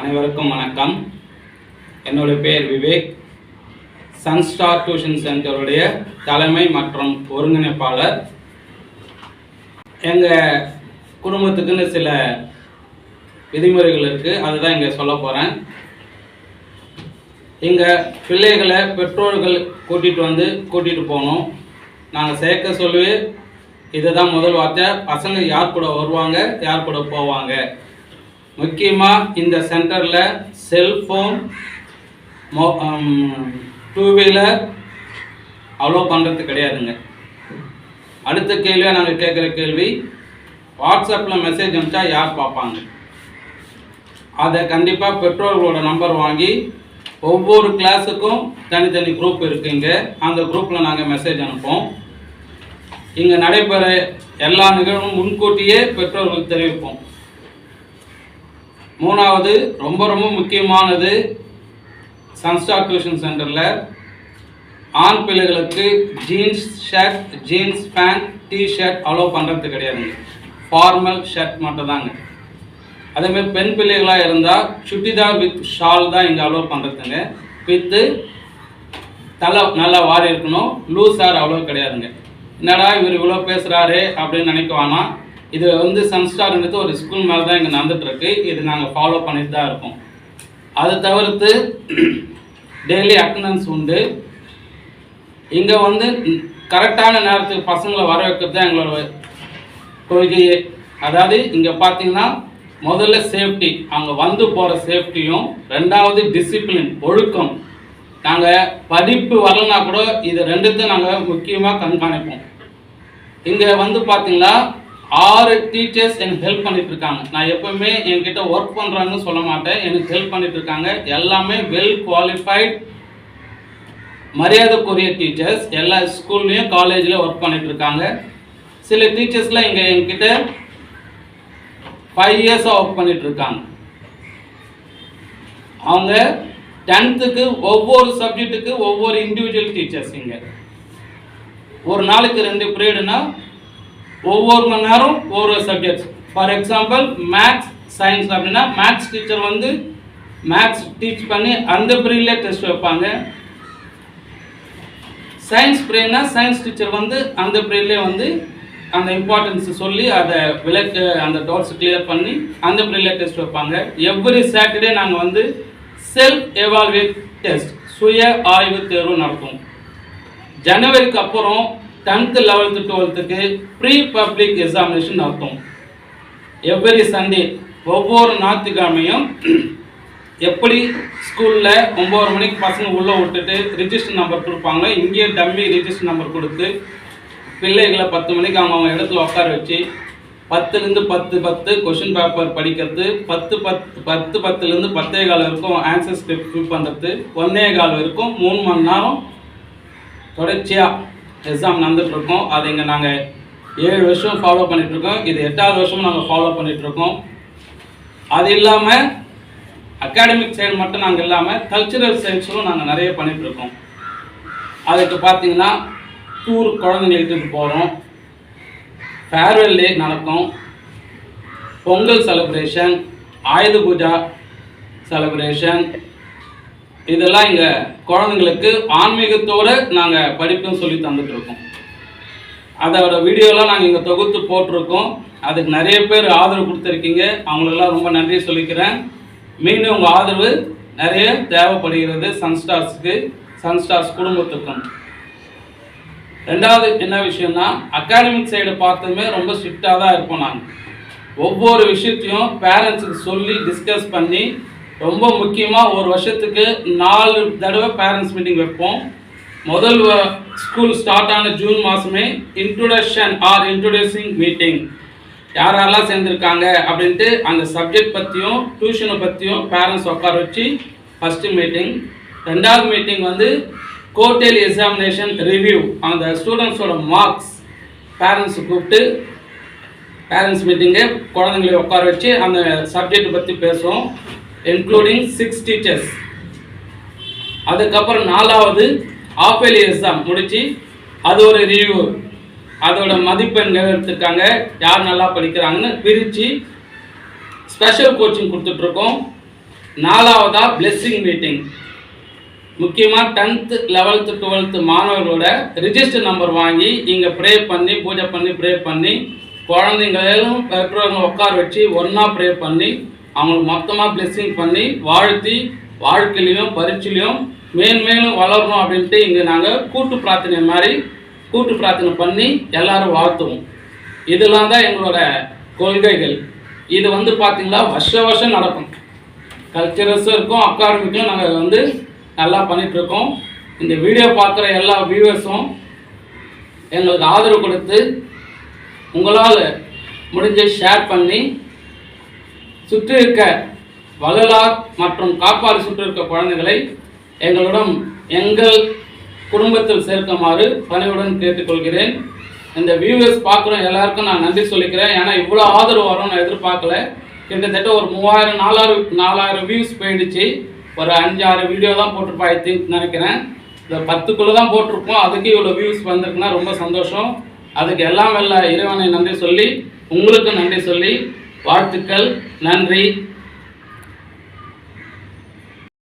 அனைவருக்கும் வணக்கம். என்னுடைய பெயர் விவேக். சன்ஸ்டார் டியூஷன் சென்டருடைய தலைமை மற்றும் ஒருங்கிணைப்பாளர். எங்கள் குடும்பத்துக்குன்னு சில விதிமுறைகள் இருக்குது அதுதான் இங்கே சொல்ல போகிறேன் எங்கள் பிள்ளைகளை பெற்றோர்கள் கூட்டிகிட்டு வந்து கூட்டிகிட்டு போகணும். நாங்கள் சேர்க்க சொல்லி. இதுதான் முதல் வார்த்தை. பசங்க யார் கூட வருவாங்க? யார் கூட போவாங்க? முக்கியமாக இந்த சென்டரில் செல்ஃபோன் மொ டூ வீலர் அவ்வளோ பண்ணுறது கிடையாதுங்க. அடுத்த கேள்வியாக நாங்கள் கேட்குற கேள்வி வாட்ஸ்அப்பில் மெசேஜ் அனுப்பிச்சா யார் பார்ப்பாங்க? அதை கண்டிப்பாக பெற்றோர்களோட நம்பர் வாங்கி ஒவ்வொரு கிளாஸுக்கும் தனித்தனி குரூப் இருக்குங்க. அந்த குரூப்பில் நாங்கள் மெசேஜ் அனுப்போம் இங்கே நடைபெற எல்லா நிகழ்வும் முன்கூட்டியே பெற்றோர்களுக்கு தெரிவிப்போம். மூணாவது ரொம்ப ரொம்ப முக்கியமானது சன்ஸ்டார் டியூஷன் சென்டரில் ஆண் பிள்ளைகளுக்கு jeans shirt jeans pant T-shirt allow பண்ணுறது கிடையாதுங்க ஃபார்மல் ஷர்ட் மட்டும் தாங்க அதேமாதிரி பெண் பிள்ளைகளாக இருந்தால் சுட்டிதார் வித் ஷால் தான் இங்கே அலோவ் பண்ணுறதுங்க வித்து தலை நல்லா வாரி இருக்கணும் லூஸ் ஆர் அவ்வளோ கிடையாதுங்க. என்னடா இவர் இவ்வளோ பேசுகிறாரு அப்படின்னு நினைக்க இது வந்து சன்ஸ்டார்ன்றது ஒரு ஸ்கூல் மேலே தான் இங்கே நடந்துட்டுருக்கு. இது நாங்கள் ஃபாலோ பண்ணிட்டு தான் இருக்கோம். அதை தவிர்த்து டெய்லி அட்டண்டன்ஸ் உண்டு. இங்கே வந்து கரெக்டான நேரத்துக்கு பசங்களை வர வைக்கிறது தான் எங்களோட கொள்கையே. அதாவது இங்கே பார்த்தீங்கன்னா முதல்ல சேஃப்டி அங்கே வந்து போகிற சேஃப்டியும் ரெண்டாவது டிசிப்ளின் ஒழுக்கம். நாங்கள் படிப்பு வரலனா கூட இது ரெண்டுத்தையும் நாங்கள் முக்கியமாக கண்காணிப்போம். இங்கே வந்து பார்த்திங்கன்னா ஆறு டீச்சர்ஸ் எனக்கு ஹெல்ப் பண்ணிட்டு இருக்காங்க நான் எப்பவுமே என்கிட்ட ஒர்க் பண்ணுறாங்கன்னு சொல்ல மாட்டேன். எனக்கு ஹெல்ப் பண்ணிட்டு இருக்காங்க எல்லாமே வெல் குவாலிஃபைட் மரியாதைக்குரிய டீச்சர்ஸ் எல்லா ஸ்கூல்லையும் காலேஜ்லேயும் ஒர்க் பண்ணிட்டு இருக்காங்க சில டீச்சர்ஸ்லாம் இங்கே என்கிட்ட ஃபைவ் இயர்ஸாக ஒர்க் பண்ணிட்டு இருக்காங்க அவங்க டென்த்துக்கு ஒவ்வொரு சப்ஜெக்ட்டுக்கு ஒவ்வொரு இண்டிவிஜுவல் டீச்சர்ஸ் இங்கே. ஒரு நாளைக்கு ரெண்டு பீரியடுனா ஒவ்வொரு மணி நேரம் ஒவ்வொரு subjects for example maths science அப்படின்னா மேக்ஸ் டீச்சர் வந்து மேக்ஸ் டீச் பண்ணி அந்த பீரியட்லேயே டெஸ்ட் வைப்பாங்க. சயின்ஸ் பீரியட்னா சயின்ஸ் டீச்சர் வந்து அந்த பீரியட்லேயே வந்து அந்த இம்பார்ட்டன்ஸ் சொல்லி அதை விளக்கு அந்த டவுட்ஸ் கிளியர் பண்ணி அந்த பீரியட்லேயே டெஸ்ட் வைப்பாங்க. எவ்ரி சாட்டர்டே நாங்கள் வந்து செல்ஃப் எவால்வேட் டெஸ்ட் சுய ஆய்வு தேர்வு நடத்துவோம். ஜனவரிக்கு அப்புறம் டென்த்து லெவல்த்து டுவெல்த்துக்கு ப்ரீ பப்ளிக் எக்ஸாமினேஷன் நடத்தும். எவ்ரி சண்டே ஒவ்வொரு ஞாயிற்றுக்கிழமையும் எப்படி ஸ்கூலில் ஒம்பது மணிக்கு பசங்க உள்ளே விட்டுட்டு ரிஜிஸ்டர் நம்பர் கொடுப்பாங்க இங்கேயே டம்மி ரிஜிஸ்டர் நம்பர் கொடுத்து பிள்ளைகளை பத்து மணிக்கு அவங்க அவங்க இடத்துல உட்கார வச்சு பத்துலேருந்து பத்து பத்து கொஷின் பேப்பர் படிக்கிறது பத்து பத்து பத்து பத்துலேருந்து பத்தே கால் வரைக்கும் ஆன்சர் ஸ்கிரிப்ட் ஃபில் பண்ணுறது ஒன்னே கால் வரைக்கும் மூணு மணி நேரம் தொடர்ச்சியாக எக்ஸாம் நடந்துகிட்ருக்கோம் அது அதை இங்கே நாங்கள் ஏழு வருஷம் ஃபாலோ பண்ணிகிட்ருக்கோம் இது எட்டாவது வருஷமும் நாங்கள் ஃபாலோ பண்ணிகிட்ருக்கோம் அது இல்லாமல் அகாடமிக் சைடு மட்டும் நாங்கள் இல்லாமல் கல்ச்சுரல் சைட்ஸும் நாங்கள் நிறைய பண்ணிகிட்ருக்கோம் அதுக்கு பார்த்தீங்கன்னா டூர் குழந்தைங்க இட்டுட்டு போகிறோம் ஃபேர்வெல் டே நடக்கும். பொங்கல் செலிப்ரேஷன் ஆயுத பூஜா செலிப்ரேஷன் இதெல்லாம் இங்கே குழந்தைங்களுக்கு ஆன்மீகத்தோடு நாங்கள் படிப்பும் சொல்லி தந்துட்டு இருக்கோம் அதோட வீடியோலாம் நாங்கள் இங்கே தொகுத்து போட்டிருக்கோம். அதுக்கு நிறைய பேர் ஆதரவு கொடுத்துருக்கீங்க. அவங்களெல்லாம் ரொம்ப நன்றி சொல்லிக்கிறேன். மீண்டும் உங்கள் ஆதரவு நிறைய தேவைப்படுகிறது சன்ஸ்டார்ஸுக்கு சன்ஸ்டார்ஸ் குடும்பத்துக்கும். ரெண்டாவது என்ன விஷயம்னா அகாடமிக் சைடு பார்த்ததுமே ரொம்ப ஸ்ட்ரிக்டாக தான் இருப்போம் நாங்கள் ஒவ்வொரு விஷயத்தையும் பேரண்ட்ஸுக்கு சொல்லி டிஸ்கஸ் பண்ணி ரொம்ப முக்கியமாக ஒரு வருஷத்துக்கு நாலு தடவை பேரண்ட்ஸ் மீட்டிங் வைப்போம். முதல் ஸ்கூல் ஸ்டார்ட் ஆன ஜூன் மாதமே இன்ட்ரோடக்ஷன் ஆர் இன்ட்ரோடியூசிங் மீட்டிங் யார் யாரெல்லாம் சேர்ந்துருக்காங்க அப்படின்ட்டு அந்த சப்ஜெக்ட் பற்றியும் டியூஷனை பற்றியும் பேரண்ட்ஸ் உட்கார வச்சு ஃபஸ்ட்டு மீட்டிங் ரெண்டாவது மீட்டிங் வந்து கோட்டேல் எக்ஸாமினேஷன் ரிவ்யூ அந்த ஸ்டூடெண்ட்ஸோட மார்க்ஸ் பேரண்ட்ஸ் கூப்பிட்டு பேரண்ட்ஸ் மீட்டிங்கு குழந்தைங்களை உட்கார வச்சு அந்த சப்ஜெக்ட் பற்றி பேசுவோம். இன்க்ளூடிங் சிக்ஸ் டீச்சர்ஸ் அதுக்கப்புறம் நாலாவது ஆப்பிள் எக்ஸாம் முடிச்சு அது ஒரு ரிவ்யூ அதோட மதிப்பெண்கள் எடுத்துருக்காங்க யார் நல்லா படிக்கிறாங்கன்னு பிரித்து ஸ்பெஷல் கோச்சிங் கொடுத்துட்ருக்கோம். நாலாவதா பிளெஸ்ஸிங் மீட்டிங் முக்கியமாக டென்த்து லெவல்த்து டுவெல்த்து மாணவர்களோட ரிஜிஸ்டர் நம்பர் வாங்கி இங்கே ப்ரே பண்ணி பூஜை பண்ணி ப்ரே பண்ணி குழந்தைங்களும் பெற்றோர்கள் உட்கார வச்சு ஒன்றா ப்ரே பண்ணி அவங்களுக்கு மொத்தமாக பிளெஸ்ஸிங் பண்ணி வாழ்த்தி வாழ்க்கையிலையும் பரீட்சையிலையும் மேன்மேலும் வளரணும் அப்படின்ட்டு இங்கே நாங்கள் கூட்டு பிரார்த்தனை மாதிரி கூட்டு பிரார்த்தனை பண்ணி எல்லாரும் வாழ்த்துவோம். இதெல்லாம் தான் எங்களோட கொள்கைகள். இது வந்து பார்த்திங்கன்னா வருஷ வருஷம் நடக்கும். கல்ச்சரல்ஸும் இருக்கும் அகாடமிக்கும் நாங்கள் வந்து நல்லா பண்ணிகிட்ருக்கோம் இந்த வீடியோ பார்க்குற எல்லா வியூவர்ஸும் எங்களுக்கு ஆதரவு கொடுத்து உங்களால் முடிஞ்ச ஷேர் பண்ணி சுற்றி இருக்க வள்ளலார் மற்றும் காப்பாறு சுற்றி இருக்க குழந்தைகளை எங்களுடன் எங்கள் குடும்பத்தில் சேர்க்குமாறு பணிவுடன் கேட்டுக்கொள்கிறேன். இந்த வியூவர்ஸ் பார்க்குற எல்லாருக்கும் நான் நன்றி சொல்லிக்கிறேன். ஏன்னா இவ்வளோ ஆதரவு வரும்னு நான் எதிர்பார்க்கல. கிட்டத்தட்ட ஒரு மூவாயிரம் நாலாயிரம் நாலாயிரம் வியூஸ் போயிடுச்சு. ஒரு அஞ்சாறு வீடியோ தான் போட்டிருப்பா ஐ திங்க் நினைக்கிறேன். இந்த பத்துக்குள்ளே தான் போட்டிருப்போம். அதுக்கு இவ்வளோ வியூஸ் வந்திருக்குன்னா ரொம்ப சந்தோஷம். அதுக்கு எல்லாம் வெள்ள இறைவனை நன்றி சொல்லி உங்களுக்கு நன்றி சொல்லி வாழ்த்துக்கள் நன்றி.